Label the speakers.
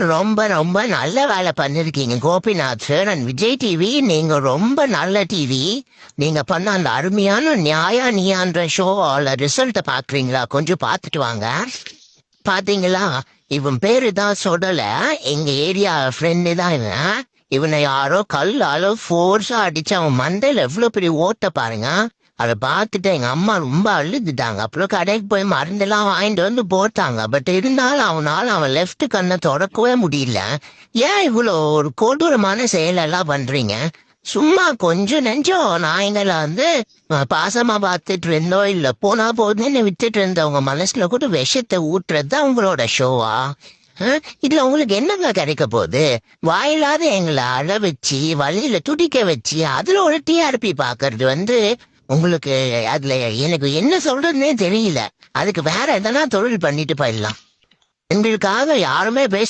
Speaker 1: ரொம்ப ரொம்ப நல்ல வேலை பண்ணிருக்கீங்க. கோபிநாத் சேனன் விஜய் டிவி நீங்க ரொம்ப நல்ல டிவி நீங்க பண்ண அந்த அருமையான நியாயா நீயான்ற ஷோல ரிசல்ட்ட பாக்குறீங்களா? கொஞ்சம் பார்த்துட்டு வாங்க. பாத்தீங்களா? இவன் பேரு தான் சொல்லல. எங்க ஏரியா ஃப்ரெண்டு தான் இவன். இவனை யாரோ கல்லால ஃபோர்ஸா அடிச்சு அவன் மண்டையில எவ்வளவு பெரிய ஓட்ட பாருங்க. அதை பார்த்துட்டு எங்க அம்மா ரொம்ப அழுதுட்டாங்க. அப்புறம் கடைக்கு போய் மருந்தெல்லாம் வாங்கிட்டு வந்து போட்டாங்க. பட் இருந்தாலும் அவனால அவன் லெஃப்ட் கண்ணை தொடக்கவே முடியல. ஏன் இவ்வளோ ஒரு கொடூரமான செயலெல்லாம் பண்றீங்க? சும்மா கொஞ்சம் நெஞ்சம் நாய்களை வந்து பாசமாக பாசமா பார்த்துட்டு இருந்தோம் இல்ல போனா போதுன்னு வித்துட்டு இருந்தவங்க மனசுல கூட விஷத்தை ஊட்டுறது தான் உங்களோட ஷோவா இதுல உங்களுக்கு என்னங்க கிடைக்க போகுது? வாயில்லாத எங்களை அழ வச்சு வழியில துடிக்க வச்சு அதுல ஒரு டிஆர்பி பாக்குறது வந்து உங்களுக்கு அதுல எனக்கு என்ன சொல்றதுன்னே தெரியல. அதுக்கு வேற எதனா தொழில் பண்ணிட்டு போயிடலாம். எங்களுக்காக யாருமே பேச